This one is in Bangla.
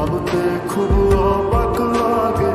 ভাবতে খুব অবাক লাগে।